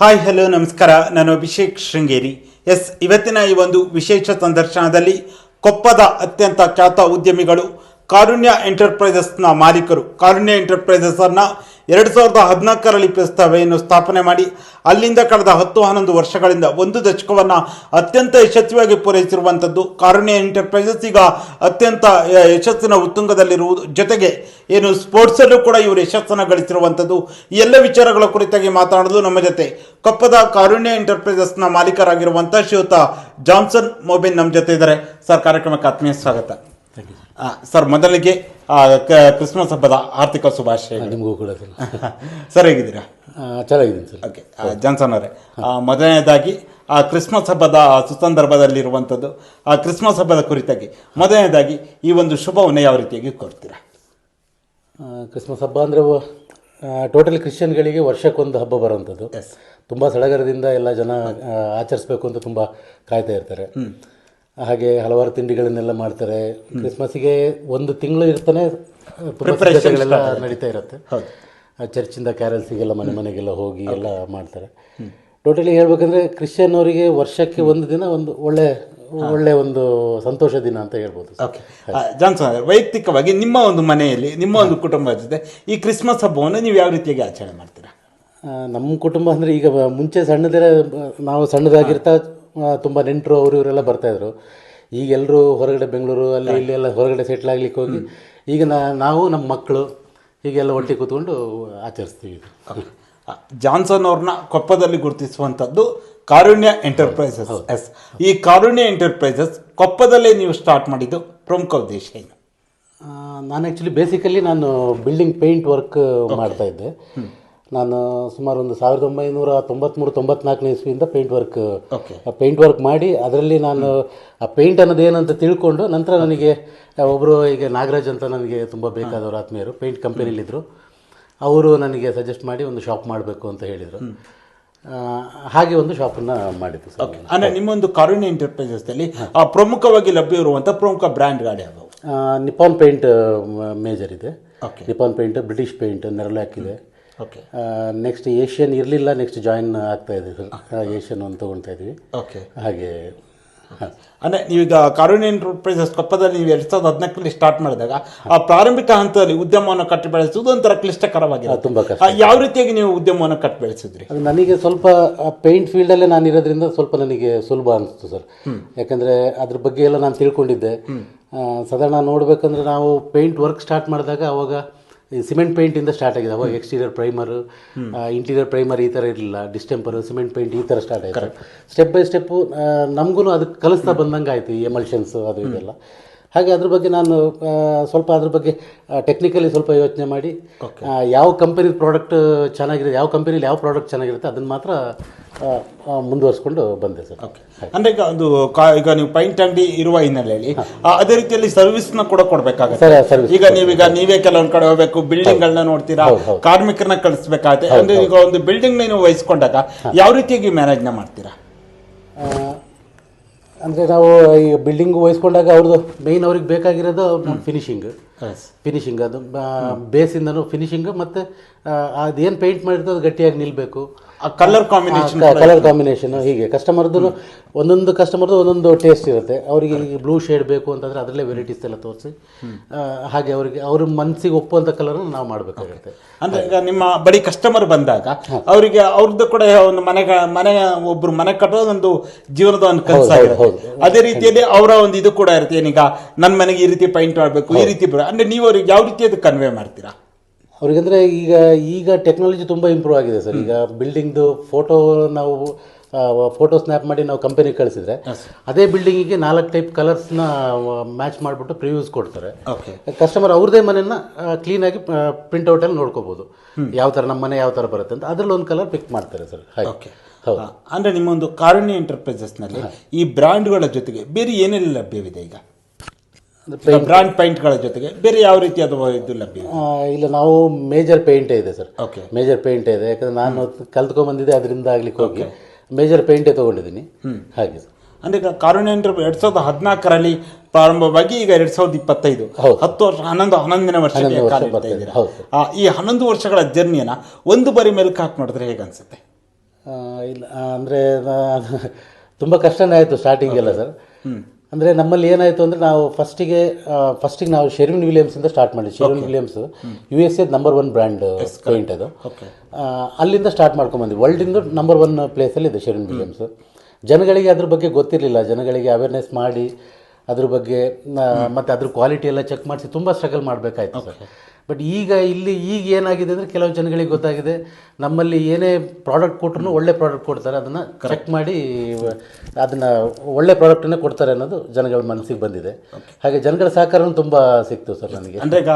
Hi, hello, ನಮಸ್ಕಾರ. ನಾನು Abhishek Sringeri. S, ಇವತ್ತಿನ ಈ ಒಂದು ವಿಶೇಷ ಸಂದರ್ಶನದಲ್ಲಿ ಕೊಪ್ಪದ ಅತ್ಯಂತ ಖ್ಯಾತ ಉದ್ಯಮಿಗಳು ಕಾರುಣ್ಯ ಎಂಟರ್ಪ್ರೈಸಸ್ನ ಮಾಲೀಕರು ಕಾರುಣ್ಯ ಎಂಟರ್ಪ್ರೈಸಸ್ಸನ್ನು ಎರಡು ಸಾವಿರದ ಹದಿನಾಲ್ಕರಲ್ಲಿ ಪ್ರಸ್ತಾವೆಯನ್ನು ಸ್ಥಾಪನೆ ಮಾಡಿ ಅಲ್ಲಿಂದ ಕಳೆದ ಹತ್ತು ಹನ್ನೊಂದು ವರ್ಷಗಳಿಂದ ಒಂದು ದಶಕವನ್ನು ಅತ್ಯಂತ ಯಶಸ್ವಿಯಾಗಿ ಪೂರೈಸಿರುವಂಥದ್ದು. ಕಾರುಣ್ಯ ಎಂಟರ್ಪ್ರೈಸಸ್ ಈಗ ಅತ್ಯಂತ ಯಶಸ್ಸಿನ ಉತ್ತುಂಗದಲ್ಲಿರುವುದು. ಜೊತೆಗೆ ಏನು ಸ್ಪೋರ್ಟ್ಸಲ್ಲೂ ಕೂಡ ಇವರು ಯಶಸ್ಸನ್ನು ಗಳಿಸಿರುವಂಥದ್ದು. ಎಲ್ಲ ವಿಚಾರಗಳ ಕುರಿತಾಗಿ ಮಾತನಾಡಲು ನಮ್ಮ ಜೊತೆ. ಕೊಪ್ಪದ ಕಾರುಣ್ಯ ಎಂಟರ್ಪ್ರೈಸಸ್ನ ಮಾಲೀಕರಾಗಿರುವಂಥ ಶ್ರೀಯುತ ಜಾನ್ಸನ್ ಮೊಬೈಲ್ ನಮ್ಮ ಜೊತೆ ಇದ್ದಾರೆ. ಸರ್ ಕಾರ್ಯಕ್ರಮಕ್ಕೆ ಆತ್ಮೀಯ ಸ್ವಾಗತ. ಆ, ಸರ್ ಮೊದಲಿಗೆ ಕ್ರಿಸ್ಮಸ್ ಹಬ್ಬದ ಆರ್ಥಿಕ ಶುಭಾಶಯ ನಿಮಗೂ ಕೂಡ ಸರ್. ಸರ್ ಹೇಗಿದ್ದೀರಾ? ಚೆನ್ನಾಗಿದ್ದೀನಿ ಸರ್. ಓಕೆ ಜಾನ್ಸನ್ ಅವರೇ. ಮೊದಲನೇದಾಗಿ ಆ ಕ್ರಿಸ್ಮಸ್ ಹಬ್ಬದ ಸುಸಂದರ್ಭದಲ್ಲಿರುವಂಥದ್ದು ಆ ಕ್ರಿಸ್ಮಸ್ ಹಬ್ಬದ ಕುರಿತಾಗಿ. ಮೊದಲನೇದಾಗಿ ಈ ಒಂದು ಶುಭವನ್ನು ಯಾವ ರೀತಿಯಾಗಿ ಕೊಡ್ತೀರಾ? ಕ್ರಿಸ್ಮಸ್ ಹಬ್ಬ ಅಂದರೆ ಟೋಟಲಿ ಕ್ರಿಶ್ಚಿಯನ್ಗಳಿಗೆ ವರ್ಷಕ್ಕೊಂದು ಹಬ್ಬ ಬರುವಂಥದ್ದು. ಎಸ್ ತುಂಬ ಸಡಗರದಿಂದ ಎಲ್ಲ ಜನ ಆಚರಿಸ್ಬೇಕು ಅಂತ ತುಂಬ ಕಾಯ್ತಾ ಇರ್ತಾರೆ. ಹಾಗೆ ಹಲವಾರು ತಿಂಡಿಗಳನ್ನೆಲ್ಲ ಮಾಡ್ತಾರೆ. ಕ್ರಿಸ್ಮಸ್ಸಿಗೆ ಒಂದು ತಿಂಗಳು ಇರ್ತಾನೆ ಪ್ರಿಪರೇಷನ್ಗಳೆಲ್ಲ ನಡೀತಾ ಇರುತ್ತೆ. ಚರ್ಚಿಂದ ಕ್ಯಾರಲ್ಸಿಗೆಲ್ಲ ಮನೆ ಮನೆಗೆಲ್ಲ ಹೋಗಿ ಎಲ್ಲ ಮಾಡ್ತಾರೆ. ಟೋಟಲಿ ಹೇಳ್ಬೇಕಂದ್ರೆ ಕ್ರಿಶ್ಚಿಯನ್ ಅವರಿಗೆ ವರ್ಷಕ್ಕೆ ಒಂದು ದಿನ ಒಂದು ಒಳ್ಳೆ ಒಳ್ಳೆ ಒಂದು ಸಂತೋಷ ದಿನ ಅಂತ ಹೇಳ್ಬೋದು. ಓಕೆ ಜಾನ್ಸನ್ ವೈಯಕ್ತಿಕವಾಗಿ ನಿಮ್ಮ ಒಂದು ಮನೆಯಲ್ಲಿ ನಿಮ್ಮ ಒಂದು ಕುಟುಂಬದ ಜೊತೆ ಈ ಕ್ರಿಸ್ಮಸ್ ಹಬ್ಬವನ್ನು ನೀವು ಯಾವ ರೀತಿಯಾಗಿ ಆಚರಣೆ ಮಾಡ್ತೀರಾ? ನಮ್ಮ ಕುಟುಂಬ ಅಂದರೆ ಈಗ ಮುಂಚೆ ಸಣ್ಣದಿರ ನಾವು ಸಣ್ಣದಾಗಿರ್ತಾ ತುಂಬ ನೆಂಟರು ಅವರು ಇವರೆಲ್ಲ ಬರ್ತಾಯಿದ್ರು ಈಗ ಎಲ್ಲರೂ ಹೊರಗಡೆ ಬೆಂಗಳೂರು ಅಲ್ಲಿ ಇಲ್ಲಿ ಎಲ್ಲ ಹೊರಗಡೆ ಸೆಟ್ಲ್ ಆಗ್ಲಿಕ್ಕೆ ಹೋಗಿ ಈಗ ನಾ- ನಾವು ನಮ್ಮ ಮಕ್ಕಳು ಹೀಗೆಲ್ಲ ಒಟ್ಟಿಗೆ ಕೂತ್ಕೊಂಡು ಆಚರಿಸ್ತೀವಿ ಜಾನ್ಸನ್ ಅವ್ರನ್ನ ಕೊಪ್ಪದಲ್ಲಿ ಗುರುತಿಸುವಂಥದ್ದು ಕಾರುಣ್ಯ ಎಂಟರ್ಪ್ರೈಸಸ್ ಎಸ್. ಈ ಕಾರುಣ್ಯ ಎಂಟರ್ಪ್ರೈಸಸ್ ಕೊಪ್ಪದಲ್ಲೇ ನೀವು ಸ್ಟಾರ್ಟ್ ಮಾಡಿದ್ದು ಪ್ರಮುಖ ಉದ್ದೇಶ ಏನು? ನಾನು ಆ್ಯಕ್ಚುಲಿ ಬೇಸಿಕಲಿ ನಾನು ಬಿಲ್ಡಿಂಗ್ ಪೇಂಟ್ ವರ್ಕ್ ಮಾಡ್ತಾ ಇದ್ದೆ. ನಾನು ಸುಮಾರು ಒಂದು ಸಾವಿರದ ಒಂಬೈನೂರ ತೊಂಬತ್ತ್ಮೂರು ತೊಂಬತ್ನಾಲ್ಕನೇ ಇಸ್ವಿಯಿಂದ paint work okay paint work ಮಾಡಿ ಅದರಲ್ಲಿ ನಾನು ಆ ಪೇಂಟ್ ಅನ್ನೋದು ಏನಂತ ತಿಳ್ಕೊಂಡು ನಂತರ ನನಗೆ ಒಬ್ಬರು ಈಗ ನಾಗರಾಜ್ ಅಂತ ನನಗೆ ತುಂಬ ಬೇಕಾದವರು ಆತ್ಮೀಯರು ಪೇಂಟ್ ಕಂಪನಿಲಿದ್ದರು ಅವರು ನನಗೆ ಸಜೆಸ್ಟ್ ಮಾಡಿ ಒಂದು ಶಾಪ್ ಮಾಡಬೇಕು ಅಂತ ಹೇಳಿದರು. ಹಾಗೆ ಒಂದು ಶಾಪನ್ನು ಮಾಡಿದ್ದು ಓಕೆ ಅಂದರೆ ನಿಮ್ಮೊಂದು ಕಾರುಣ್ಯ ಎಂಟರ್ಪ್ರೈಸಸ್ನಲ್ಲಿ ಆ ಪ್ರಮುಖವಾಗಿ ಲಭ್ಯ ಇರುವಂಥ ಪ್ರಮುಖ ಗಾಡಿ ಯಾವುವು ನಿಪಾನ್ ಪೇಂಟ್ ಮೇಜರ್ ಇದೆ. Okay Nippon paint British paint Nerolac ಇದೆ. ಓಕೆ ನೆಕ್ಸ್ಟ್ ಏಷ್ಯನ್ ಇರಲಿಲ್ಲ ನೆಕ್ಸ್ಟ್ ಜಾಯಿನ್ ಆಗ್ತಾ ಇದೆ ಸರ್ ಏಷ್ಯನ್ ಒಂದು ತೊಗೊಳ್ತಾ ಇದ್ವಿ. ಓಕೆ ಹಾಗೆ ಅಂದರೆ ನೀವೀಗ ಕಾರೂನ್ ಎಂಟರ್ಪ್ರೈಸಸ್ ಕೊಪ್ಪದಲ್ಲಿ ನೀವು ಎರಡು ಸಾವಿರದ ಹದಿನಾಲ್ಕರಲ್ಲಿ ಸ್ಟಾರ್ಟ್ ಮಾಡಿದಾಗ ಆ ಪ್ರಾರಂಭಿಕ ಹಂತದಲ್ಲಿ ಉದ್ಯಮವನ್ನು ಕಟ್ಟಿ ಬೆಳೆಸುವುದು ಒಂಥರ ಕ್ಲಿಷ್ಟಕರವಾಗಿದೆ ತುಂಬ ಕಷ್ಟ. ಆ, ಯಾವ ರೀತಿಯಾಗಿ ನೀವು ಉದ್ಯಮವನ್ನು ಕಟ್ಟಿ ಬೆಳೆಸಿದ್ರಿ? ಅದು ನನಗೆ ಸ್ವಲ್ಪ ಪೇಂಟ್ ಫೀಲ್ಡಲ್ಲೇ ನಾನು ಇರೋದ್ರಿಂದ ಸ್ವಲ್ಪ ನನಗೆ ಸುಲಭ ಅನಿಸ್ತು ಸರ್. ಯಾಕಂದರೆ ಅದ್ರ ಬಗ್ಗೆ ಎಲ್ಲ ನಾನು ತಿಳ್ಕೊಂಡಿದ್ದೆ. ಸಾಧಾರಣ ನೋಡಬೇಕಂದ್ರೆ ನಾವು ಪೇಂಟ್ ವರ್ಕ್ ಸ್ಟಾರ್ಟ್ ಮಾಡಿದಾಗ ಅವಾಗ ಸಿಮೆಂಟ್ ಪೇಂಟಿಂದ ಸ್ಟಾರ್ಟ್ ಆಗಿದೆ. ಅವಾಗ ಎಕ್ಸ್ಟೀರಿಯರ್ ಪ್ರೈಮರ್ ಇಂಟೀರಿಯರ್ ಪ್ರೈಮರ್ ಈ ಥರ ಇರಲಿಲ್ಲ. ಡಿಸ್ಟೆಂಪರ್ ಸಿಮೆಂಟ್ ಪೇಂಟ್ ಈ ಥರ ಸ್ಟಾರ್ಟ್ ಆಯಿತು. ಸ್ಟೆಪ್ ಬೈ ಸ್ಟೆಪ್ಪು ನಮಗೂ ಅದಕ್ಕೆ ಕಲಿಸ್ತಾ ಬಂದಂಗೆ ಆಯಿತು ಈ ಎಮಲ್ಷನ್ಸ್ ಅದು ಇದೆಲ್ಲ. ಹಾಗೆ ಅದ್ರ ಬಗ್ಗೆ ನಾನು ಸ್ವಲ್ಪ ಅದ್ರ ಬಗ್ಗೆ ಟೆಕ್ನಿಕಲಿ ಸ್ವಲ್ಪ ಯೋಚನೆ ಮಾಡಿ. ಯಾವ ಕಂಪನಿ ಪ್ರಾಡಕ್ಟ್ ಚೆನ್ನಾಗಿರುತ್ತೆ ಯಾವ ಕಂಪನಿಲಿ ಯಾವ ಪ್ರಾಡಕ್ಟ್ ಚೆನ್ನಾಗಿರುತ್ತೆ ಅದನ್ನು ಮಾತ್ರ ಮುಂದುವರಿಸ್ಕೊಂಡು ಬಂದೆ ಸರ್. ಓಕೆ ಅಂದ್ರೆ ಈಗ ಒಂದು ಕಾ- ಈಗ ನೀವು ಪೈಂಟ್ ಅಂಗಡಿ ಇರುವ ಹಿನ್ನೆಲೆಯಲ್ಲಿ ಅದೇ ರೀತಿಯಲ್ಲಿ ಸರ್ವಿಸ್ನ ಕೂಡ ಕೊಡಬೇಕಾಗುತ್ತೆ. ಸರ್ವಿಸ್ ಈಗ ನೀವೀಗ ನೀವೇ ಕೆಲವೊಂದು ಕಡೆ ಹೋಗಬೇಕು ಬಿಲ್ಡಿಂಗ್ ಗಳನ್ನ ನೋಡ್ತೀರಾ ಕಾರ್ಮಿಕರನ್ನ ಕಳಿಸ್ಬೇಕಾಗತ್ತೆ. ಅಂದ್ರೆ ಈಗ ಒಂದು ಬಿಲ್ಡಿಂಗ್ ನೀವು ವಹಿಸ್ಕೊಂಡಾಗ ಯಾವ ರೀತಿಯಾಗಿ ಮ್ಯಾನೇಜ್ನ ಮಾಡ್ತೀರಾ? ಅಂದರೆ ನಾವು ಈ ಬಿಲ್ಡಿಂಗ್ ವಹಿಸ್ಕೊಂಡಾಗ ಅವ್ರದ್ದು ಮೇಯ್ನ್ ಅವ್ರಿಗೆ ಬೇಕಾಗಿರೋದು ಫಿನಿಶಿಂಗ್ ಫಿನಿಶಿಂಗ್ ಅದು ಬೇಸಿಂದನೂ ಫಿನಿಶಿಂಗ್ ಮತ್ತು ಅದೇನು ಪೇಂಟ್ ಮಾಡಿರ್ತದೆ ಅದು ಗಟ್ಟಿಯಾಗಿ ನಿಲ್ಲಬೇಕು ಕಲರ್ ಕಾಂಬಿನೇಷನ್ ಕಲರ್ ಕಾಂಬಿನೇಷನ್ ಹೀಗೆ. ಕಸ್ಟಮರ್ದು ಒಂದೊಂದು ಕಸ್ಟಮರ್ದು ಒಂದೊಂದು ಟೇಸ್ಟ್ ಇರುತ್ತೆ. ಅವರಿಗೆ ಬ್ಲೂ ಶೇಡ್ ಬೇಕು ಅಂತಂದ್ರೆ ಅದರಲ್ಲೇ ವೆರೈಟೀಸ್ ಎಲ್ಲ ತೋರಿಸಿ ಹಾಗೆ ಅವರಿಗೆ ಅವ್ರ ಮನಸ್ಸಿಗೆ ಒಪ್ಪುವಂತ ಕಲರ್ ನಾವು ಮಾಡಬೇಕಾಗುತ್ತೆ. ಅಂದ್ರೆ ಈಗ ನಿಮ್ಮ ಬಳಿ ಕಸ್ಟಮರ್ ಬಂದಾಗ ಅವರಿಗೆ ಅವ್ರದ್ದು ಕೂಡ ಒಂದು ಮನೆ ಮನೆ ಒಬ್ರು ಮನೆ ಕಟ್ಟೋದು ಒಂದು ಜೀವನದ ಒಂದು ಕನಸಾಗಿರುತ್ತೆ ಅದೇ ರೀತಿಯಲ್ಲಿ ಅವರ ಒಂದು ಇದು ಕೂಡ ಇರುತ್ತೆ. ಏನೀಗ ನನ್ನ ಮನೆಗೆ ಈ ರೀತಿ ಪೈಂಟ್ ಮಾಡಬೇಕು ಈ ರೀತಿ ಅಂದ್ರೆ ನೀವು ಅವ್ರಿಗೆ ಯಾವ ರೀತಿ ಅದು ಕನ್ವೆ ಮಾಡ್ತೀರಾ? ಅವ್ರಿಗಂದ್ರೆ ಈಗ ಈಗ ಟೆಕ್ನಾಲಜಿ ತುಂಬ ಇಂಪ್ರೂವ್ ಆಗಿದೆ ಸರ್. ಈಗ ಬಿಲ್ಡಿಂಗ್ದು ಫೋಟೋ ನಾವು ಫೋಟೋ ಸ್ನ್ಯಾಪ್ ಮಾಡಿ ನಾವು ಕಂಪನಿಗೆ ಕಳಿಸಿದ್ರೆ ಅದೇ ಬಿಲ್ಡಿಂಗಿಗೆ ನಾಲ್ಕು ಟೈಪ್ ಕಲರ್ಸ್ನ ಮ್ಯಾಚ್ ಮಾಡಿಬಿಟ್ಟು ಪ್ರಿವ್ಯೂಸ್ ಕೊಡ್ತಾರೆ. ಓಕೆ ಕಸ್ಟಮರ್ ಅವ್ರದೇ ಮನೆಯನ್ನ ಕ್ಲೀನಾಗಿ ಪ್ರಿಂಟ್ಔಟಲ್ಲಿ ನೋಡ್ಕೋಬೋದು. ಯಾವ ಥರ ನಮ್ಮ ಮನೆ ಯಾವ ಥರ ಬರುತ್ತೆ ಅಂತ. ಅದರಲ್ಲಿ ಒಂದು ಕಲರ್ ಪಿಕ್ ಮಾಡ್ತಾರೆ ಸರ್. ಓಕೆ ಹೌದು. ಅಂದರೆ ನಿಮ್ಮೊಂದು ಕಾರುಣ್ಯ ಎಂಟರ್ಪ್ರೈಸಸ್ನಲ್ಲಿ ಈ ಬ್ರ್ಯಾಂಡ್ಗಳ ಜೊತೆಗೆ ಬೇರೆ ಏನೆಲ್ಲ ಲಭ್ಯವಿದೆ ಈಗ? ಬ್ರಾಂಡ್ ಪೈಂಟ್ಗಳ ಜೊತೆಗೆ ಬೇರೆ ಯಾವ ರೀತಿಯಾದ ಇದು ಲಭ್ಯ? ಇಲ್ಲ ನಾವು ಮೇಜರ್ ಪೇಂಟ್ ಇದೆ ಸರ್ ಓಕೆ ಮೇಜರ್ ಪೇಂಟೇ ಇದೆ. ಯಾಕಂದ್ರೆ ನಾನು ಕಲ್ತ್ಕೊಂಡ್ಬಂದಿದ್ದೆ ಅದರಿಂದ ಆಗ್ಲಿಕ್ಕೆ ಹೋಗಿ. ಮೇಜರ್ ಪೇಂಟೇ ತೊಗೊಂಡಿದ್ದೀನಿ. ಹಾಗೆ ಸರ್ ಅಂದ್ರೆ ಈಗ ಎರಡು ಸಾವಿರದ ಹದಿನಾಲ್ಕರಲ್ಲಿ ಪ್ರಾರಂಭವಾಗಿ ಈಗ ಎರಡ್ ಸಾವಿರದ ಇಪ್ಪತ್ತೈದು. ಹೌದು. ಹತ್ತು ವರ್ಷ ಹನ್ನೊಂದು ಹನ್ನೊಂದನೇ ವರ್ಷ ಈ ಹನ್ನೊಂದು ವರ್ಷಗಳ ಜರ್ನಿಯನ್ನ ಒಂದು ಬಾರಿ ಮೇಲೆ ಹಾಕಿ ನೋಡಿದ್ರೆ ಹೇಗೆ ಅನ್ಸುತ್ತೆ? ಇಲ್ಲ ಅಂದರೆ ತುಂಬ ಕಷ್ಟನೇ ಆಯಿತು ಸ್ಟಾರ್ಟಿಂಗ್ ಎಲ್ಲ ಸರ್ ಅಂದರೆ ನಮ್ಮಲ್ಲಿ ಏನಾಯಿತು ಅಂದರೆ ನಾವು ಫಸ್ಟಿಗೆ ಫಸ್ಟಿಗೆ ನಾವು ಶೆರ್ವಿನ್ ವಿಲಿಯಮ್ಸಿಂದ ಸ್ಟಾರ್ಟ್ ಮಾಡಿದ್ವಿ. Sherwin Williams U S A number one brand paint ಅದು. ಅಲ್ಲಿಂದ ಸ್ಟಾರ್ಟ್ ಮಾಡ್ಕೊಂಬಂದ್ವಿ ವರ್ಲ್ಡಿಂದು ನಂಬರ್ ಒನ್ ಪ್ಲೇಸಲ್ಲಿ ಇದೆ ಶೆರ್ವಿನ್ ವಿಲಿಯಮ್ಸ್ ಜನಗಳಿಗೆ ಅದ್ರ ಬಗ್ಗೆ ಗೊತ್ತಿರಲಿಲ್ಲ. ಜನಗಳಿಗೆ ಅವೇರ್ನೆಸ್ ಮಾಡಿ ಅದ್ರ ಬಗ್ಗೆ ಮತ್ತೆ ಅದ್ರ ಕ್ವಾಲಿಟಿ ಎಲ್ಲ ಚೆಕ್ ಮಾಡಿಸಿ ತುಂಬ ಸ್ಟ್ರಗಲ್ ಮಾಡಬೇಕಾಯ್ತು ಸರ್. ಬಟ್ ಈಗ ಇಲ್ಲಿ ಈಗ ಏನಾಗಿದೆ ಅಂದರೆ ಕೆಲವು ಜನಗಳಿಗೆ ಗೊತ್ತಾಗಿದೆ. ನಮ್ಮಲ್ಲಿ ಏನೇ ಪ್ರಾಡಕ್ಟ್ ಕೊಟ್ಟರು ಒಳ್ಳೆ ಪ್ರಾಡಕ್ಟ್ ಕೊಡ್ತಾರೆ. ಅದನ್ನು ಚೆಕ್ ಮಾಡಿ ಅದನ್ನು ಒಳ್ಳೆ ಪ್ರಾಡಕ್ಟನ್ನೇ ಕೊಡ್ತಾರೆ ಅನ್ನೋದು ಜನಗಳ ಮನಸ್ಸಿಗೆ ಬಂದಿದೆ. ಹಾಗೆ ಜನಗಳ ಸಹಕಾರನೂ ತುಂಬ ಸಿಕ್ತು ಸರ್ ನನಗೆ. ಅಂದರೆ ಈಗ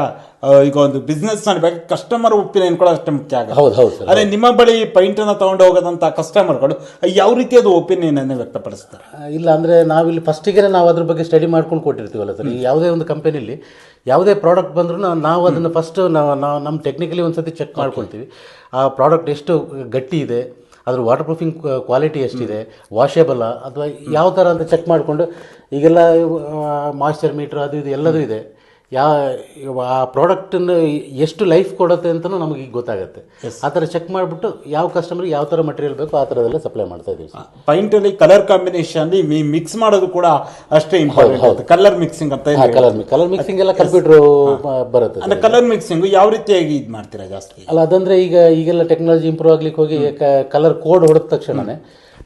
ಈಗ ಒಂದು ಬಿಸ್ನೆಸ್ ಮಾಡಬೇಕು ಕಸ್ಟಮರ್ ಒಪಿನಿಯನ್ ಕೂಡ ಅಷ್ಟೇ ಮುಖ್ಯ ಆಗ ಹೌದು ಹೌದು ಸರ್. ಅದೇ ನಿಮ್ಮ ಬಳಿ ಪೈಂಟನ್ನು ತೊಗೊಂಡು ಹೋಗೋದಂಥ ಕಸ್ಟಮರ್ಗಳು ಯಾವ ರೀತಿ ಒಪಿನಿಯನ್ ಅನ್ನು ವ್ಯಕ್ತಪಡಿಸ್ತಾರೆ? ಇಲ್ಲ ಅಂದರೆ ನಾವಿಲ್ಲಿ ಫಸ್ಟಿಗೆ ನಾವು ಅದ್ರ ಬಗ್ಗೆ ಸ್ಟಡಿ ಮಾಡ್ಕೊಂಡು ಕೊಟ್ಟಿರ್ತೀವಲ್ಲ ಸರ್. ಈ ಯಾವುದೇ ಒಂದು ಕಂಪನಿಲಿ ಯಾವುದೇ ಪ್ರಾಡಕ್ಟ್ ಬಂದರೂ ನಾವು ಅದನ್ನು ಫಸ್ಟ್ ನಾವು ನಾವು ನಮ್ಮ ಟೆಕ್ನಿಕಲಿ ಒಂದು ಸತಿ ಚೆಕ್ ಮಾಡ್ಕೊಳ್ತೀವಿ. ಆ ಪ್ರಾಡಕ್ಟ್ ಎಷ್ಟು ಗಟ್ಟಿ ಇದೆ ಅದ್ರ ವಾಟರ್ ಪ್ರೂಫಿಂಗ್ ಕ್ವಾಲಿಟಿ ಎಷ್ಟಿದೆ ವಾಷೇಬಲ್ಲ ಅಥವಾ ಯಾವ ಥರ ಅಂತ ಚೆಕ್ ಮಾಡಿಕೊಂಡು ಈಗೆಲ್ಲ ಮಾಯ್ಶ್ಚರ್ ಮೀಟ್ರ್ ಅದು ಇದು ಎಲ್ಲದೂ ಇದೆ. ಯಾ ಆ ಪ್ರಾಡಕ್ಟನ್ನು ಎಷ್ಟು ಲೈಫ್ ಕೊಡುತ್ತೆ ಅಂತಲೂ ನಮಗೆ ಈಗ ಗೊತ್ತಾಗುತ್ತೆ. ಆ ಥರ ಚೆಕ್ ಮಾಡಿಬಿಟ್ಟು ಯಾವ ಕಸ್ಟಮರ್ ಯಾವ ಥರ ಮಟೀರಿಯಲ್ ಬೇಕೋ ಆ ಥರದೆಲ್ಲ ಸಪ್ಲೈ ಮಾಡ್ತಾ ಇದ್ದೀವಿ ಪೈಂಟಲ್ಲಿ ಕಲರ್ ಕಾಂಬಿನೇಷನ್ ಮಿಕ್ಸ್ ಮಾಡೋದು ಕೂಡ ಅಷ್ಟೇ ಇಂಪಾರ್ಟೆಂಟ್ ಕಲರ್ ಮಿಕ್ಸಿಂಗ್ ಅಂತ ಕಲರ್ ಕಲರ್ ಮಿಕ್ಸಿಂಗ್ ಎಲ್ಲ ಕಂಪ್ಯೂಟ್ರು ಬರುತ್ತೆ ಅಂದರೆ ಅಂದ್ರೆ ಕಲರ್ ಮಿಕ್ಸಿಂಗ್ ಯಾವ ರೀತಿಯಾಗಿ ಇದು ಮಾಡ್ತೀರಾ ಜಾಸ್ತಿ? ಅಲ್ಲ ಅದಂದ್ರೆ ಈಗ ಈಗೆಲ್ಲ ಟೆಕ್ನಾಲಜಿ ಇಂಪ್ರೂವ್ ಆಗ್ಲಿಕ್ಕೆ ಹೋಗಿ ಕಲರ್ ಕೋಡ್ ಹೊಡೆದ ತಕ್ಷಣನೇ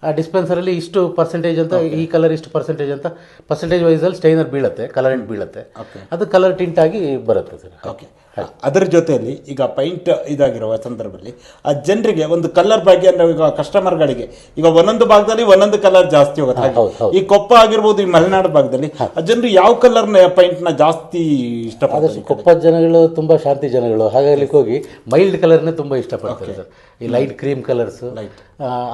ಆ ಡಿಸ್ಪೆನ್ಸರಲ್ಲಿ ಇಷ್ಟು ಪರ್ಸೆಂಟೇಜ್ ಅಂತ ಈ ಕಲರ್ ಇಷ್ಟು ಪರ್ಸೆಂಟೇಜ್ ಅಂತ ಪರ್ಸೆಂಟೇಜ್ ವೈಸಲ್ಲಿ ಸ್ಟೈನರ್ ಬೀಳುತ್ತೆ ಕಲರ್ ಇಂಟ್ ಬೀಳುತ್ತೆ. ಅದು ಕಲರ್ ಟಿಂಟ್ ಆಗಿ ಬರುತ್ತೆ ಸರ್ ಓಕೆ ಅದರ ಜೊತೆಯಲ್ಲಿ ಈಗ ಪೈಂಟ್ ಇದಾಗಿರುವ ಸಂದರ್ಭದಲ್ಲಿ ಆ ಜನರಿಗೆ ಒಂದು ಕಲರ್ ಬಗ್ಗೆ ಅಂದ್ರೆ ಈಗ ಕಸ್ಟಮರ್ಗಳಿಗೆ ಈಗ ಒಂದೊಂದು ಭಾಗದಲ್ಲಿ ಒಂದೊಂದು ಕಲರ್ ಜಾಸ್ತಿ ಹೋಗುತ್ತೆ. ಈ ಕೊಪ್ಪ ಆಗಿರ್ಬೋದು ಈ ಮಲೆನಾಡು ಭಾಗದಲ್ಲಿ ಆ ಜನರು ಯಾವ ಕಲರ್ನ ಪೈಂಟ್ನ ಜಾಸ್ತಿ ಇಷ್ಟಪಡ್ತಾರೆ? ಕೊಪ್ಪ ಜನಗಳು ತುಂಬಾ ಶಾಂತಿ ಜನಗಳು ಹಾಗಾಗಿ ಹೋಗಿ ಮೈಲ್ಡ್ ಕಲರ್ನೇ ತುಂಬಾ ಇಷ್ಟಪಡ್ತಾರೆ ಸರ್ ಈ ಲೈಟ್ ಕ್ರೀಮ್ ಕಲರ್ಸ್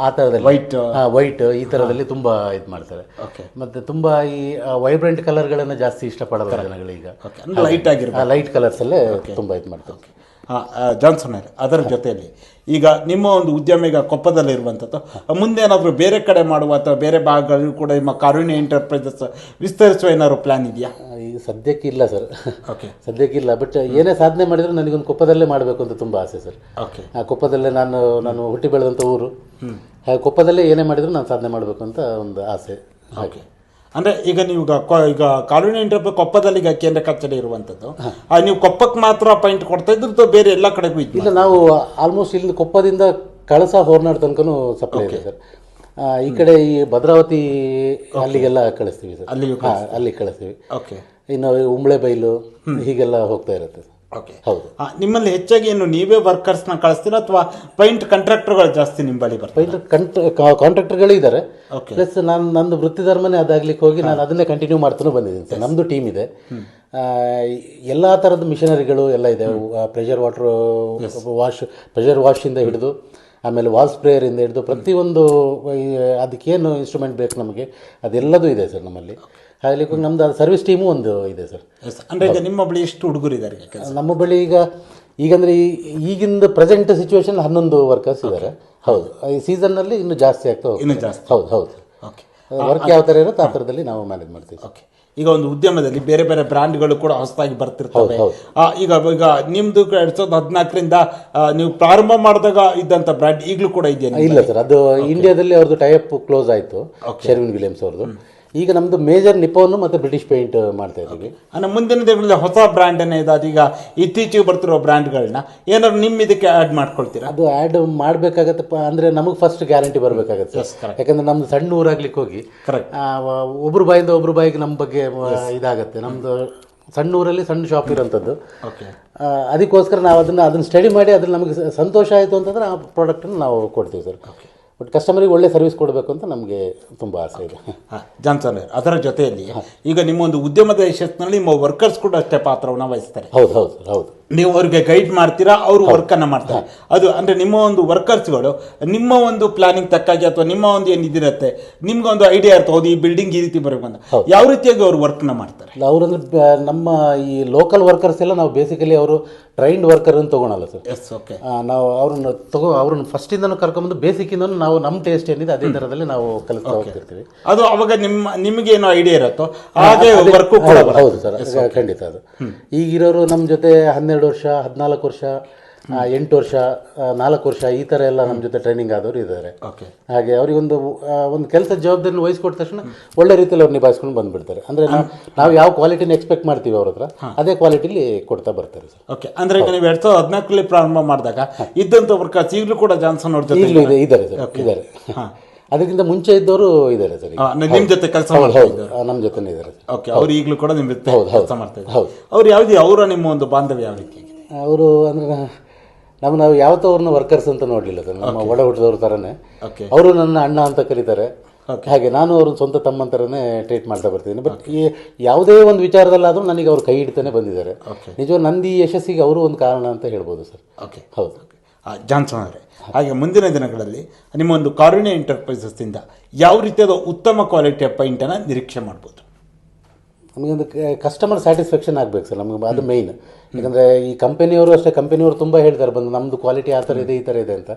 ಆ ಥರದಲ್ಲಿ ವೈಟ್ ವೈಟ್ ಈ ಥರದಲ್ಲಿ ತುಂಬಾ ಇದು ಮಾಡ್ತಾರೆ. ಮತ್ತು ತುಂಬಾ ಈ ವೈಬ್ರೆಂಟ್ ಕಲರ್ಗಳನ್ನು ಜಾಸ್ತಿ ಇಷ್ಟಪಡೋದು ಜನಗಳು ಈಗ. ಲೈಟ್ ಆಗಿರೋ ಲೈಟ್ ಕಲರ್ಸಲ್ಲೇ ತುಂಬ ತುಂಬಾ ಇದು ಮಾಡ್ತಾರೆ. ಜಾನ್ಸನ್ ಅದರ ಜೊತೆಯಲ್ಲಿ. ಈಗ ನಿಮ್ಮ ಒಂದು ಉದ್ಯಮ ಈಗ ಮುಂದೆ ಏನಾದರೂ ಬೇರೆ ಕಡೆ ಮಾಡುವ ಅಥವಾ ಬೇರೆ ಭಾಗಗಳು ಕೂಡ ನಿಮ್ಮ ಕಾರುಣ್ಯ ಎಂಟರ್ಪ್ರೈಸಸ್ ವಿಸ್ತರಿಸುವ ಏನಾದ್ರು ಪ್ಲಾನ್ ಇದೆಯಾ? ಈಗ ಸದ್ಯಕ್ಕೆ ಇಲ್ಲ ಸರ್. ಓಕೆ ಸದ್ಯಕ್ಕೆ ಇಲ್ಲ. ಬಟ್ ಏನೇ ಸಾಧನೆ ಮಾಡಿದರೂ ನನಗೊಂದು ಕೊಪ್ಪದಲ್ಲೇ ಮಾಡಬೇಕು ಅಂತ ತುಂಬ ಆಸೆ ಸರ್. ಓಕೆ ಆ ಕೊಪ್ಪದಲ್ಲೇ ನಾನು ನಾನು ಹುಟ್ಟಿ ಬೆಳೆದಂಥ ಊರು. ಹಾಗೆ ಕೊಪ್ಪದಲ್ಲೇ ಏನೇ ಮಾಡಿದರೂ ನಾನು ಸಾಧನೆ ಮಾಡಬೇಕು ಅಂತ ಒಂದು ಆಸೆ. ಹಾಗೆ ಅಂದ್ರೆ ಈಗ ನೀವು ಈಗ ಕಾಲೋನಿ ಎಂಟರ್ಪ್ರೈಸ್ ಕೊಪ್ಪದಲ್ಲಿ ಈಗ ಕೇಂದ್ರ ಕಚೇರಿ ಇರುವಂಥದ್ದು. ಆ, ನೀವು ಕೊಪ್ಪಕ್ಕೆ ಮಾತ್ರ ಪಾಯಿಂಟ್ ಕೊಡ್ತಾ ಇದ್ರದ್ದು ಬೇರೆ ಎಲ್ಲ ಕಡೆಗೂ ಇದ್ದು ಇಲ್ಲ ನಾವು ಆಲ್ಮೋಸ್ಟ್ ಇಲ್ಲಿ ಕೊಪ್ಪದಿಂದ ಕಳಸ ಹೋರ್ನಾಡ್ ತನಕನೂ ಸಪ್ಲೈ ಇದೆ ಸರ್. ಈ ಕಡೆ ಈ ಭದ್ರಾವತಿ ಅಲ್ಲಿಗೆಲ್ಲ ಕಳಿಸ್ತೀವಿ ಸರ್. ಅಲ್ಲಿ ಕಳಿಸ್ತೀವಿ. ಓಕೆ ಇನ್ನು ಉಂಬಳೆ ಬೈಲು ಹೀಗೆಲ್ಲ ಹೋಗ್ತಾ ಇರುತ್ತೆ ಸರ್. ಓಕೆ ಹೌದು. ನಿಮ್ಮಲ್ಲಿ ಹೆಚ್ಚಾಗಿ ಏನು ನೀವೇ ವರ್ಕರ್ಸ್ನ ಕಳಿಸ್ತೀರಾ ಅಥವಾ ಪೈಂಟ್ ಕಾಂಟ್ರಾಕ್ಟರ್ಗಳು ಜಾಸ್ತಿ ನಿಮ್ಮ ಬಳಿ ಬರ್ತಾರೆ? ಪೈಂಟ್ ಕಂಟ್ ಕಾಂಟ್ರಾಕ್ಟರ್ಗಳು ಇದ್ದಾರೆ. ಓಕೆ ಪ್ಲಸ್ ನಾನು ನಂದು ವೃತ್ತಿ ಧರ್ಮನೇ ಅದಾಗ್ಲಿಕ್ಕೆ ಹೋಗಿ ನಾನು ಅದನ್ನೇ ಕಂಟಿನ್ಯೂ ಮಾಡ್ತಾನೆ ಬಂದಿದ್ದೀನಿ ಸರ್. ನಮ್ಮದು ಟೀಮ್ ಇದೆ. ಎಲ್ಲ ಥರದ ಮಿಷನರಿಗಳು ಎಲ್ಲ ಇದೆ. ಪ್ರೆಷರ್ ವಾಟರ್ ವಾಶ್ ಪ್ರೆಷರ್ ವಾಶಿಂದ ಹಿಡಿದು ಆಮೇಲೆ ವಾಲ್ ಸ್ಪ್ರೇಯರಿಂದ ಹಿಡಿದು ಪ್ರತಿಯೊಂದು ಅದಕ್ಕೇನು ಇನ್ಸ್ಟ್ರೂಮೆಂಟ್ ಬೇಕು ನಮಗೆ? ಅದೆಲ್ಲದೂ ಇದೆ ಸರ್ ನಮ್ಮಲ್ಲಿ. ಹಾಗಾಗಿ ನಮ್ಮದು ಸರ್ವಿಸ್ ಟೀಮು ಒಂದು ಇದೆ ಸರ್. ಅಂದರೆ ಈಗ ನಿಮ್ಮ ಬಳಿ ಎಷ್ಟು ಹುಡುಗರು ಇದ್ದಾರೆ ಈಗ ಕೆಲಸ? ನಮ್ಮ ಬಳಿ ಈಗ ಈಗಂದ್ರೆ ಈಗಿಂದ ಪ್ರೆಸೆಂಟ್ ಸಿಚುವೇಶನ್ ಹನ್ನೊಂದು ವರ್ಕರ್ಸ್ ಇದ್ದಾರೆ ಹೌದು. ಈ ಸೀಸನ್ನಲ್ಲಿ ಇನ್ನೂ ಜಾಸ್ತಿ ಆಗ್ತಾ. ಇನ್ನೂ ಜಾಸ್ತಿ. ಹೌದು ಹೌದು. ಓಕೆ ವರ್ಕ್ ಯಾವ ಥರ ಇರುತ್ತೆ ಆ ಥರದಲ್ಲಿ ನಾವು ಮ್ಯಾನೇಜ್ ಮಾಡ್ತೀವಿ. ಓಕೆ ಈಗ ಒಂದು ಉದ್ಯಮದಲ್ಲಿ ಬೇರೆ ಬೇರೆ ಬ್ರ್ಯಾಂಡ್ಗಳು ಕೂಡ ಹೊಸದಾಗಿ ಬರ್ತಿರ್ತವೆ. ಈಗ ಈಗ ನಿಮ್ಮದು ಎರಡ್ ಸಾವಿರದ ಹದಿನಾಲ್ಕರಿಂದ ನೀವು ಪ್ರಾರಂಭ ಮಾಡಿದಾಗ ಇದ್ದಂತ ಬ್ರ್ಯಾಂಡ್ ಈಗಲೂ ಕೂಡ ಇದೆಯಾ ಇಲ್ಲ ಸರ್ ಅದು ಇಂಡಿಯಾದಲ್ಲಿ ಅವ್ರದ್ದು ಟೈಅಪ್ ಕ್ಲೋಸ್ ಆಯಿತು. ಶೆರ್ವಿನ್ ವಿಲಿಯಮ್ಸ್ ಅವ್ರದ್ದು. ಈಗ ನಮ್ಮದು ಮೇಜರ್ ನಿಪ್ಪವನ್ನು ಮತ್ತು ಬ್ರಿಟಿಷ್ ಪೇಂಟ್ ಮಾಡ್ತಾ ಇದ್ದೀವಿ. ಅಂದ್ರೆ ಮುಂದಿನ ದಿನಗಳಲ್ಲಿ ಹೊಸ ಬ್ರ್ಯಾಂಡ್ ಇದಾದ ಈಗ ಇತ್ತೀಚೆಗೆ ಬರ್ತಿರೋ ಬ್ರ್ಯಾಂಡ್ಗಳನ್ನ ಏನಾದ್ರು ನಿಮ್ಮ ಇದಕ್ಕೆ ಆಡ್ ಮಾಡ್ಕೊಳ್ತೀರಾ? ಅದು ಆ್ಯಡ್ ಮಾಡಬೇಕಾಗತ್ತಪ್ಪ ಅಂದರೆ ನಮಗೆ ಫಸ್ಟ್ ಗ್ಯಾರಂಟಿ ಬರಬೇಕಾಗತ್ತೆ. ಯಾಕಂದ್ರೆ ನಮ್ದು ಸಣ್ಣ ಊರಾಗ್ಲಿಕ್ಕೆ ಹೋಗಿ. ಒಬ್ರು ಬಾಯಿಂದ ಒಬ್ರು ಬಾಯಿಗೆ ನಮ್ಮ ಬಗ್ಗೆ ಇದಾಗತ್ತೆ. ನಮ್ಮದು ಸಣ್ಣ ಊರಲ್ಲಿ ಸಣ್ಣ ಶಾಪ್ ಇರೋಂಥದ್ದು. ಓಕೆ ಅದಕ್ಕೋಸ್ಕರ ನಾವು ಅದನ್ನು ಅದನ್ನು ಸ್ಟಡಿ ಮಾಡಿ ಅದ್ರಲ್ಲಿ ನಮಗೆ ಸಂತೋಷ ಆಯಿತು ಅಂತಂದ್ರೆ ಆ ಪ್ರಾಡಕ್ಟನ್ನು ನಾವು ಕೊಡ್ತೀವಿ ಸರ್. ಬಟ್ ಕಸ್ಟಮರಿಗೆ ಒಳ್ಳೆ ಸರ್ವಿಸ್ ಕೊಡಬೇಕು ಅಂತ ನಮಗೆ ತುಂಬ ಆಸೆ ಇದೆ. ಜಾನ್ಸನ್ ಅವ್ರೆ, ಅದರ ಜೊತೆಯಲ್ಲಿ ಈಗ ನಿಮ್ಮ ಒಂದು ಉದ್ಯಮದ ಯಶಸ್ಸಿನಲ್ಲಿ ನಿಮ್ಮ ವರ್ಕರ್ಸ್ ಕೂಡ ಅಷ್ಟೇ ಪಾತ್ರವನ್ನು ವಹಿಸ್ತಾರೆ. ಹೌದು ಹೌದು ಹೌದು. ನೀವು ಅವ್ರಿಗೆ ಗೈಡ್ ಮಾಡ್ತೀರಾ ಅವರು ವರ್ಕ್ ಅನ್ನ ಮಾಡ್ತಾರೆ. ಅದು ಅಂದ್ರೆ ನಿಮ್ಮ ಒಂದು ವರ್ಕರ್ಸ್ಗಳು ನಿಮ್ಮ ಒಂದು ಪ್ಲಾನಿಂಗ್ ತಕ್ಕಾಗಿ ಅಥವಾ ನಿಮ್ಮ ಒಂದು ಏನು ಇದಿರುತ್ತೆ ನಿಮ್ಗೆ ಒಂದು ಐಡಿಯಾ ಇರ್ತದೆ ಹೌದು ಈ ಬಿಲ್ಡಿಂಗ್ ಈ ರೀತಿ ಬರಬೇಕು ಅಂತ. ಯಾವ ರೀತಿಯಾಗಿ ಅವರು ವರ್ಕ್ನ ಮಾಡ್ತಾರೆ? ಅವರಂದ್ರೆ ನಮ್ಮ ಈ ಲೋಕಲ್ ವರ್ಕರ್ಸ್ ಎಲ್ಲ ನಾವು ಬೇಸಿಕಲಿ ಅವರು ಟ್ರೈನ್ಡ್ ವರ್ಕರ್ ಅಂತ ತೊಗೊಳಲ್ಲ ಸರ್. ಎಸ್ ಓಕೆ ನಾವು ಅವ್ರನ್ನ ತಗೋ ಅವ್ರನ್ನ ಫಸ್ಟಿಂದನೂ ಕರ್ಕೊಂಬಂದು ಬೇಸಿಕ್ಕಿಂದ ನಾವು ನಮ್ಮ ಟೇಸ್ಟ್ ಏನಿದೆ ಅದೇ ಥರದಲ್ಲಿ ನಾವು ಕಲಿಸ್ತಾ ಹೋಗ್ತಿರ್ತೀವಿ. ಅದು ಅವಾಗ ನಿಮ್ಮ ನಿಮಗೆ ಏನೋ ಐಡಿಯಾ ಇರುತ್ತೋ ಹಾಗೆ ವರ್ಕ್ ಹೌದು ಸರ್ ಖಂಡಿತ ಅದು. ಈಗಿರೋರು ನಮ್ಮ ಜೊತೆ ಹನ್ನೆರಡು ವರ್ಷ ಹದಿನಾಲ್ಕು ವರ್ಷ ಎಂಟು ವರ್ಷ ನಾಲ್ಕು ವರ್ಷ ಈ ಥರ ಎಲ್ಲ ನಮ್ಮ ಜೊತೆ ಟ್ರೈನಿಂಗ್ ಆದವರು ಇದ್ದಾರೆ. ಓಕೆ ಹಾಗೆ ಅವರಿಗೊಂದು ಒಂದು ಕೆಲಸ ಜವಾಬ್ದಾರಿನ ವಹಿಸ್ಕೊಟ್ಟ ತಕ್ಷಣ ಒಳ್ಳೆ ರೀತಿಯಲ್ಲಿ ಅವ್ರು ನಿಭಾಯಿಸ್ಕೊಂಡು ಬಂದ್ಬಿಡ್ತಾರೆ. ಅಂದರೆ ನಾವು ಯಾವ ಕ್ವಾಲಿಟಿನ ಎಕ್ಸ್ಪೆಕ್ಟ್ ಮಾಡ್ತೀವಿ ಅವ್ರ ಹತ್ರ ಅದೇ ಕ್ವಾಲಿಟಿಲಿ ಕೊಡ್ತಾ ಬರ್ತಾರೆ ಸರ್. ಓಕೆ ಅಂದ್ರೆ ಈಗ ನೀವು ಎರಡು ಸಾವಿರದ ಹದಿನಾಲ್ಕರಲ್ಲಿ ಪ್ರಾರಂಭ ಮಾಡಿದಾಗ ಇದ್ದಂಥ ವರ್ಕರ್ಸ್ ಈಗಲೂ ಕೂಡ ಜಾನ್ಸನ್ ನೋಡ್ತಾರೆ ಜೊತೆ ಈಗಲೂ ಇದೆ ಇದ್ದಾರೆ. ಸರ್ ಇದ್ದಾರೆ. ಅದಕ್ಕಿಂತ ಮುಂಚೆ ಇದ್ದವರು ಇದ್ದಾರೆ ಸರ್ ಈಗ. ನಿಮ್ ಜೊತೆ ಕೆಲಸ ಹೌದು ನಮ್ಮ ಜೊತೆ ಇದ್ದಾರೆ. ಓಕೆ ಅವ್ರು ಈಗಲೂ ಕೂಡ ನಿಮ್ಮ ಜೊತೆ ಹೌದು. ಕೆಲಸ ಮಾಡ್ತಾ ಹೌದು. ಅವ್ರು ಯಾವ್ದು ಅವರ ನಿಮ್ಮ ಒಂದು ಬಾಂಧವ್ಯ ಯಾವ ರೀತಿ? ಅವರು ಅಂದ್ರೆ ನಮ್ಮ ನಾವು ಯಾವತ್ತೂ ಅವ್ರನ್ನ ವರ್ಕರ್ಸ್ ಅಂತ ನೋಡಲಿಲ್ಲ ಸರ್. ನಮ್ಮ ಒಡ ಹುಟ್ಟಿದವ್ರ ಥರನೇ ಅವರು ನನ್ನ ಅಣ್ಣ ಅಂತ ಕರೀತಾರೆ. ಹಾಗೆ ನಾನು ಅವ್ರನ್ನ ಸ್ವಂತ ತಮ್ಮನ ಥರನೇ ಟ್ರೀಟ್ ಮಾಡ್ತಾ ಬರ್ತೀನಿ. ಬಟ್ ಈ ಯಾವುದೇ ಒಂದು ವಿಚಾರದಲ್ಲಾದರೂ ನನಗೆ ಅವ್ರು ಕೈ ಹಿಡ್ತಾನೆ ಬಂದಿದ್ದಾರೆ. ನಿಜವಾಗಿ ನಂದು ಈ ಯಶಸ್ಸಿಗೆ ಅವರು ಒಂದು ಕಾರಣ ಅಂತ ಹೇಳ್ಬೋದು ಸರ್. ಓಕೆ ಹೌದು. ಜಾನ್ಸನ್ ಅವರೇ. ಹಾಗೆ ಮುಂದಿನ ದಿನಗಳಲ್ಲಿ ನಿಮ್ಮ ಒಂದು ಕಾರುಣ್ಯ ಎಂಟರ್ಪ್ರೈಸಸ್ ಇಂದ ಯಾವ ರೀತಿಯಾದ ಉತ್ತಮ ಕ್ವಾಲಿಟಿಯ ಪೈಂಟನ್ನು ನಿರೀಕ್ಷೆ ಮಾಡ್ಬೋದು? ನಮಗೊಂದು ಕಸ್ಟಮರ್ ಸ್ಯಾಟಿಸ್ಫ್ಯಾಕ್ಷನ್ ಆಗಬೇಕು ಸರ್ ನಮಗೆ ಅದು ಮೇಯ್ನ್ ಯಾಕಂದರೆ ಈ ಕಂಪನಿಯವರು ಅಷ್ಟೇ ಕಂಪನಿಯವರು ತುಂಬ ಹೇಳ್ತಾರೆ ಬಂದು ನಮ್ಮದು ಕ್ವಾಲಿಟಿ ಆ ಥರ ಇದೆ ಈ ಥರ ಇದೆ ಅಂತ.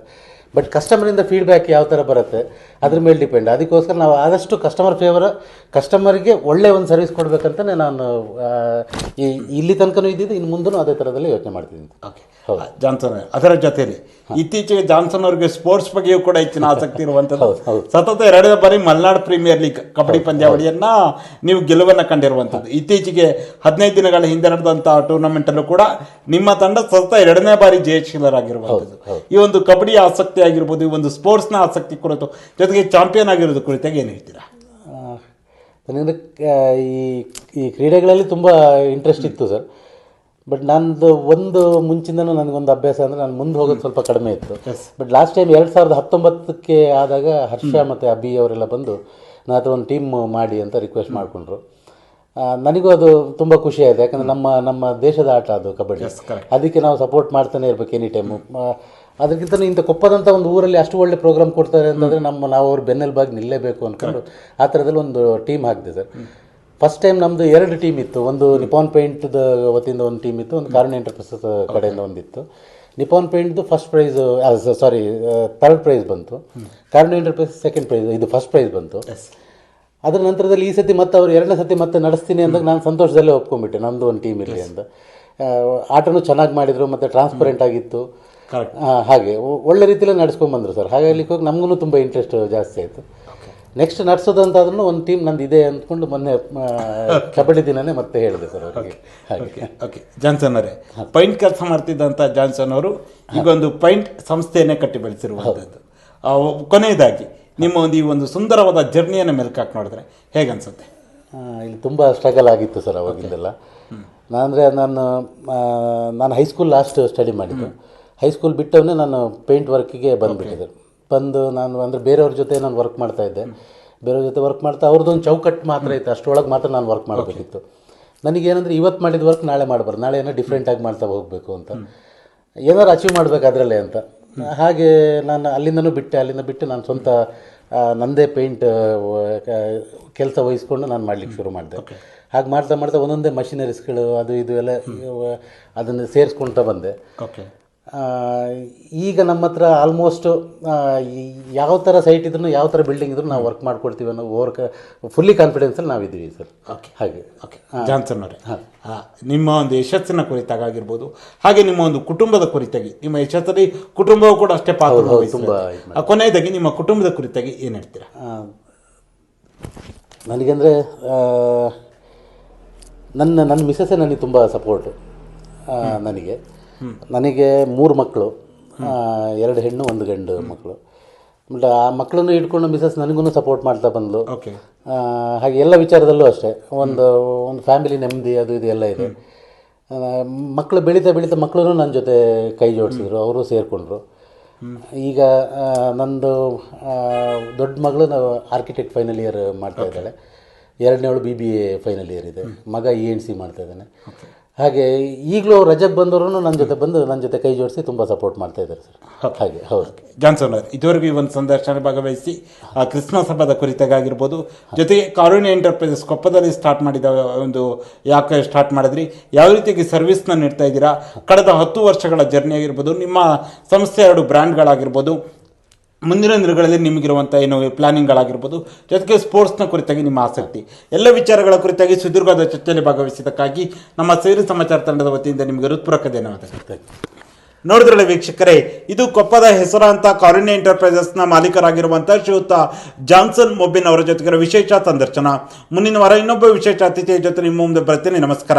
ಬಟ್ ಕಸ್ಟಮರಿಂದ ಫೀಡ್ಬ್ಯಾಕ್ ಯಾವ ಥರ ಬರುತ್ತೆ ಅದ್ರ ಮೇಲೆ ಡಿಪೆಂಡ್ ಅದಕ್ಕೋಸ್ಕರ ನಾವು ಆದಷ್ಟು ಕಸ್ಟಮರ್ ಫೇವರ್ ಕಸ್ಟಮರ್ಗೆ ಒಳ್ಳೆ ಒಂದು ಸರ್ವಿಸ್ ಕೊಡಬೇಕಂತಲೇ ನಾನು ಈ ಇಲ್ಲಿ ತನಕನೂ ಇದ್ದಿದ್ದು ಇನ್ನು ಮುಂದೂ ಅದೇ ಥರದಲ್ಲಿ ಯೋಚನೆ ಮಾಡ್ತಿದ್ದೀನಿ. Okay Johnson. ಅದರ ಜೊತೆಯಲ್ಲಿ ಇತ್ತೀಚೆಗೆ ಜಾನ್ಸನ್ ಅವರಿಗೆ ಸ್ಪೋರ್ಟ್ಸ್ ಬಗ್ಗೆಯೂ ಕೂಡ ಹೆಚ್ಚಿನ ಆಸಕ್ತಿ ಇರುವಂಥದ್ದು. ಸತತ ಎರಡನೇ ಬಾರಿ ಮಲ್ನಾಡ್ ಪ್ರೀಮಿಯರ್ ಲೀಗ್ ಕಬಡ್ಡಿ ಪಂದ್ಯಾವಳಿಯನ್ನು ನೀವು ಗೆಲುವನ್ನು ಕಂಡಿರುವಂಥದ್ದು. ಇತ್ತೀಚೆಗೆ ಹದಿನೈದು ದಿನಗಳ ಹಿಂದೆ ನಡೆದಂತಹ ಟೂರ್ನಮೆಂಟಲ್ಲೂ ಕೂಡ ನಿಮ್ಮ ತಂಡ ಸತತ ಎರಡನೇ ಬಾರಿ ಜಯಶೀಲರಾಗಿರುವಂಥದ್ದು. ಈ ಒಂದು ಕಬಡ್ಡಿ ಆಸಕ್ತಿ ಆಗಿರ್ಬೋದು ಈ ಒಂದು ಸ್ಪೋರ್ಟ್ಸ್ನ ಆಸಕ್ತಿ ಕುರಿತು. ಜೊತೆಗೆ ಚಾಂಪಿಯನ್ ಆಗಿರೋದು ಕುರಿತಾಗಿ ಏನು ಹೇಳ್ತೀರಾ? ನನಗೆ ಈ ಈ ಕ್ರೀಡೆಗಳಲ್ಲಿ ತುಂಬ ಇಂಟ್ರೆಸ್ಟ್ ಇತ್ತು ಸರ್ ಬಟ್ ನಂದು ಒಂದು ಮುಂಚಿಂದನೂ ನನಗೊಂದು ಅಭ್ಯಾಸ ಅಂದರೆ ನಾನು ಮುಂದೆ ಹೋಗೋದು ಸ್ವಲ್ಪ ಕಡಿಮೆ ಇತ್ತು. ಬಟ್ ಲಾಸ್ಟ್ ಟೈಮ್ ಎರಡು ಸಾವಿರದ ಹತ್ತೊಂಬತ್ತಕ್ಕೆ ಆದಾಗ ಹರ್ಷ ಮತ್ತು ಅಬಿ ಅವರೆಲ್ಲ ಬಂದು ಹತ್ರ ಒಂದು ಟೀಮ್ ಮಾಡಿ ಅಂತ ರಿಕ್ವೆಸ್ಟ್ ಮಾಡಿಕೊಂಡ್ರು. ನನಗೂ ಅದು ತುಂಬ ಖುಷಿ ಆಯಿತು. ಯಾಕಂದರೆ ನಮ್ಮ ನಮ್ಮ ದೇಶದ ಆಟ ಅದು ಕಬಡ್ಡಿ. ಅದಕ್ಕೆ ನಾವು ಸಪೋರ್ಟ್ ಮಾಡ್ತಾನೆ ಇರಬೇಕು ಎನಿ ಟೈಮು ಅದಕ್ಕಿಂತ ಇಂಥ ಕೊಪ್ಪದಂಥ ಒಂದು ಊರಲ್ಲಿ ಅಷ್ಟು ಒಳ್ಳೆ ಪ್ರೋಗ್ರಾಮ್ ಕೊಡ್ತಾರೆ ಅಂತಂದರೆ ನಮ್ಮ ನಾವು ಅವ್ರ ಬೆನ್ನೆಲುಬಾಗಿ ನಿಲ್ಲಲೇಬೇಕು ಅಂದ್ಕೊಂಡು ಆ ಥರದಲ್ಲಿ ಒಂದು ಟೀಮ್ ಹಾಕಿದೆ ಸರ್ ಫಸ್ಟ್ ಟೈಮ್ ನಮ್ಮದು ಎರಡು ಟೀಮ್ ಇತ್ತು. ಒಂದು ನಿಪಾನ್ ಪೇಂಟ್ದ ವತಿಯಿಂದ ಒಂದು ಟೀಮ್ ಇತ್ತು ಒಂದು ಕಾರಣ ಎಂಟರ್ಪ್ರೈಸಸ್ ಕಡೆಯಿಂದ ಒಂದಿತ್ತು. Nippon ಪೇಂಟ್ದು first prize sorry third prize ಬಂತು. ಕಾರಣ ಎಂಟರ್ಪ್ರೈಸ್ ಸೆಕೆಂಡ್ ಪ್ರೈಸ್ ಇದು ಫಸ್ಟ್ ಪ್ರೈಸ್ ಬಂತು. ಅದರ ನಂತರದಲ್ಲಿ ಈ ಸತಿ ಮತ್ತೆ ಅವ್ರು ಎರಡನೇ ಸತಿ ಮತ್ತೆ ನಡೆಸ್ತೀನಿ ಅಂದಾಗ ನಾನು ಸಂತೋಷದಲ್ಲೇ ಒಪ್ಕೊಂಡ್ಬಿಟ್ಟೆ. ನಮ್ಮದು ಒಂದು ಟೀಮ್ ಇರಲಿ ಅಂತ. ಆಟನೂ ಚೆನ್ನಾಗಿ ಮಾಡಿದರು ಮತ್ತು ಟ್ರಾನ್ಸ್ಪರೆಂಟ್ ಆಗಿತ್ತು. ಆ, ಹಾಗೆ. ಒಳ್ಳೆ ರೀತಿಯಲ್ಲಿ ನಡೆಸ್ಕೊಂಡು ನಡ್ಸ್ಕೊಂಬಂದರು ಸರ್. ಹಾಗಾಗಿ ಹೋಗಿ ನಮಗೂ ತುಂಬ ಇಂಟ್ರೆಸ್ಟ್ ಜಾಸ್ತಿ ಆಯಿತು. ನೆಕ್ಸ್ಟ್ ನಡೆಸೋದಂತಾದ್ರೂ ಒಂದು ಟೀಮ್ ನಂದು ಇದೆ ಅಂದ್ಕೊಂಡು ಮೊನ್ನೆ ಕಬಡ್ಡಿ ದಿನನೇ ಮತ್ತೆ ಹೇಳಿದೆ ಸರ್ ಅವರಿಗೆ. ಹಾಗೆ. ಓಕೆ ಜಾನ್ಸನ್ ಅವರೇ. ಪೈಂಟ್ ಕೆಲಸ ಮಾಡ್ತಿದ್ದಂಥ ಜಾನ್ಸನ್ ಅವರು ಈಗ ಒಂದು ಪೈಂಟ್ ಸಂಸ್ಥೆಯನ್ನೇ ಕಟ್ಟಿ ಬೆಳೆಸಿರುವಂಥದ್ದು ಕೊನೆಯದಾಗಿ ನಿಮ್ಮ ಒಂದು ಈ ಒಂದು ಸುಂದರವಾದ ಜರ್ನಿಯನ್ನು ಮೆಲ್ಕಾಕ್ ನೋಡಿದ್ರೆ ಹೇಗನ್ಸುತ್ತೆ ಇಲ್ಲಿ ತುಂಬ ಸ್ಟ್ರಗಲ್ ಆಗಿತ್ತು ಸರ್ ಅವಾಗಿಂದೆಲ್ಲ. ಅಂದರೆ ನಾನು ನಾನು ಹೈಸ್ಕೂಲ್ ಲಾಸ್ಟ್ ಸ್ಟಡಿ ಮಾಡಿದ್ದು. ಹೈಸ್ಕೂಲ್ ಬಿಟ್ಟವನ್ನೇ ನಾನು ಪೇಂಟ್ ವರ್ಕಿಗೆ ಬಂದುಬಿಟ್ಟಿದ್ದೆ. ಬಂದು ನಾನು ಅಂದರೆ ಬೇರೆಯವ್ರ ಜೊತೆ ನಾನು ವರ್ಕ್ ಮಾಡ್ತಾ ಇದ್ದೆ. ಬೇರೆಯವ್ರ ಜೊತೆ ವರ್ಕ್ ಮಾಡ್ತಾ ಅವ್ರದ್ದೊಂದು ಚೌಕಟ್ಟು ಮಾತ್ರ ಇತ್ತು. ಅಷ್ಟರೊಳಗೆ ಮಾತ್ರ ನಾನು ವರ್ಕ್ ಮಾಡಬೇಕಿತ್ತು. ನನಗೇನಂದ್ರೆ ಇವತ್ತು ಮಾಡಿದ ವರ್ಕ್ ನಾಳೆ ಮಾಡಬಾರ್ದು. ನಾಳೆ ಏನೋ ಡಿಫ್ರೆಂಟಾಗಿ ಮಾಡ್ತಾ ಹೋಗಬೇಕು ಅಂತ. ಏನಾದ್ರು ಅಚೀವ್ ಮಾಡಬೇಕು ಅದರಲ್ಲೇ ಅಂತ. ಹಾಗೆ ನಾನು ಅಲ್ಲಿಂದನೂ ಬಿಟ್ಟೆ. ಅಲ್ಲಿಂದ ಬಿಟ್ಟು ನಾನು ಸ್ವಂತ ನಂದೇ ಪೇಂಟ್ ಕೆಲಸ ವಹಿಸ್ಕೊಂಡು ನಾನು ಮಾಡ್ಲಿಕ್ಕೆ ಶುರು ಮಾಡಿದೆ. ಹಾಗೆ ಮಾಡ್ತಾ ಮಾಡ್ತಾ ಒಂದೊಂದೇ ಮಷಿನರೀಸ್ಗಳು ಅದು ಇದು ಎಲ್ಲ ಅದನ್ನು ಸೇರಿಸ್ಕೊಳ್ತಾ ಬಂದೆ. ಓಕೆ ಈಗ ನಮ್ಮ ಹತ್ರ ಆಲ್ಮೋಸ್ಟ್ ಯಾವ ಥರ ಸೈಟ್ ಇದ್ರೂ ಯಾವ ಥರ ಬಿಲ್ಡಿಂಗ್ ಇದ್ರೂ ನಾವು ವರ್ಕ್ ಮಾಡ್ಕೊಡ್ತೀವಿ ಅನ್ನೋ ವರ್ಕ್ ಫುಲ್ಲಿ ಕಾನ್ಫಿಡೆನ್ಸಲ್ಲಿ ನಾವಿದ್ದೀವಿ ಸರ್ ಓಕೆ ಹಾಗೆ. ಓಕೆ ಜಾನ್ಸನ್ ಅವರೇ. ಹಾಂ. ನಿಮ್ಮ ಒಂದು ಯಶಸ್ಸಿನ ಕುರಿತಾಗಿರ್ಬೋದು ಹಾಗೆ ನಿಮ್ಮ ಒಂದು ಕುಟುಂಬದ ಕುರಿತಾಗಿ ನಿಮ್ಮ ಯಶಸ್ಸಲ್ಲಿ ಕುಟುಂಬವು ಕೂಡ ಅಷ್ಟೇ ಪಾತ್ರ ತುಂಬ. ಕೊನೆಯದಾಗಿ ನಿಮ್ಮ ಕುಟುಂಬದ ಕುರಿತಾಗಿ ಏನು ಹೇಳ್ತೀರಾ? ನನಗೆಂದರೆ ನನ್ನ ನನ್ನ ಮಿಸ್ಸಸ್ಸೇ ನನಗೆ ತುಂಬ ಸಪೋರ್ಟು ನನಗೆ. ನನಗೆ ಮೂರು ಮಕ್ಕಳು ಎರಡು ಹೆಣ್ಣು ಒಂದು ಗಂಡು ಮಕ್ಕಳು. ಬಟ್ ಆ ಮಕ್ಕಳನ್ನು ಇಟ್ಕೊಂಡು ಮಿಸಸ್ ನನಗೂ ಸಪೋರ್ಟ್ ಮಾಡ್ತಾ ಬಂದಳು ಹಾಗೆ ಎಲ್ಲ ವಿಚಾರದಲ್ಲೂ ಅಷ್ಟೇ. ಒಂದು ಒಂದು ಫ್ಯಾಮಿಲಿ ನೆಮ್ಮದಿ ಅದು ಇದು ಎಲ್ಲ ಇದೆ. ಮಕ್ಕಳು ಬೆಳೀತಾ ಬೆಳೀತಾ ಮಕ್ಕಳು ನನ್ನ ಜೊತೆ ಕೈ ಜೋಡಿಸಿದ್ರು ಅವರು ಸೇರಿಕೊಂಡ್ರು. ಈಗ ನಂದು ದೊಡ್ಡ ಮಗಳು ನಾವು ಆರ್ಕಿಟೆಕ್ಟ್ ಫೈನಲ್ ಇಯರ್ ಮಾಡ್ತಾ ಇದ್ದಾಳೆ. ಎರಡನೇವಳು B B A final year ಇದೆ. ಮಗ ಇ ಎನ್ ಸಿ ಮಾಡ್ತಾ ಇದ್ದಾನೆ. ಹಾಗೆ ಈಗಲೂ ರಜಕ್ ಬಂದವರು ನನ್ನ ಜೊತೆ ಬಂದು ನನ್ನ ಜೊತೆ ಕೈ ಜೋಡಿಸಿ ತುಂಬ ಸಪೋರ್ಟ್ ಮಾಡ್ತಾ ಇದ್ದಾರೆ ಸರ್. ಹಾಗೆ ಹೌದು. ಜಾನ್ಸನ್ ಅವರು ಇದುವರೆಗೂ ಈ ಒಂದು ಸಂದರ್ಶನ ಭಾಗವಹಿಸಿ ಆ ಕ್ರಿಸ್ಮಸ್ ಹಬ್ಬದ ಕುರಿತಾಗಿರ್ಬೋದು ಜೊತೆಗೆ ಕಾರುಣ್ಯ ಎಂಟರ್ಪ್ರೈಸಸ್ ಕೊಪ್ಪದಲ್ಲಿ ಸ್ಟಾರ್ಟ್ ಮಾಡಿದ ಒಂದು ಯಾಕೆ ಸ್ಟಾರ್ಟ್ ಮಾಡಿದ್ರಿ ಯಾವ ರೀತಿಯಾಗಿ ಸರ್ವಿಸ್ನ ನೀಡ್ತಾ ಇದ್ದೀರಾ ಕಳೆದ ಹತ್ತು ವರ್ಷಗಳ ಜರ್ನಿ ಆಗಿರ್ಬೋದು ನಿಮ್ಮ ಸಂಸ್ಥೆ ಎರಡು ಬ್ರ್ಯಾಂಡ್ಗಳಾಗಿರ್ಬೋದು ಮುಂದಿನ ದಿನಗಳಲ್ಲಿ ನಿಮಗಿರುವಂಥ ಏನು ಪ್ಲಾನಿಂಗ್ಗಳಾಗಿರ್ಬೋದು, ಜೊತೆಗೆ ಸ್ಪೋರ್ಟ್ಸ್ನ ಕುರಿತಾಗಿ ನಿಮ್ಮ ಆಸಕ್ತಿ. ಎಲ್ಲ ವಿಚಾರಗಳ ಕುರಿತಾಗಿ ಸುದೀರ್ಘದ ಚರ್ಚೆಯಲ್ಲಿ ಭಾಗವಹಿಸಿದ್ದಕ್ಕಾಗಿ ನಮ್ಮ ಸೇರಿ ಸಮಾಚಾರ ತಂಡದ ವತಿಯಿಂದ ನಿಮಗೆ ಹೃತ್ಪೂರ್ವಕ ಧನ್ಯವಾದಗಳು ನೋಡಿದ್ರಲ್ಲ ವೀಕ್ಷಕರೇ, ಇದು ಕೊಪ್ಪದ ಹೆಸರಾಂತ ಕಾರುಣ್ಯ ಎಂಟರ್ಪ್ರೈಸಸ್ನ ಮಾಲೀಕರಾಗಿರುವಂಥ ಶ್ರೀಯುತ ಜಾನ್ಸನ್ ಮೊಬಿನ್ ಅವರ ಜೊತೆಗಿರೋ ವಿಶೇಷ ಸಂದರ್ಶನ. ಮುಂದಿನ ವಾರ ಇನ್ನೊಬ್ಬ ವಿಶೇಷ ಅತಿಥಿಯ ಜೊತೆ ನಿಮ್ಮ ಮುಂದೆ ಬರ್ತೀನಿ. ನಮಸ್ಕಾರ.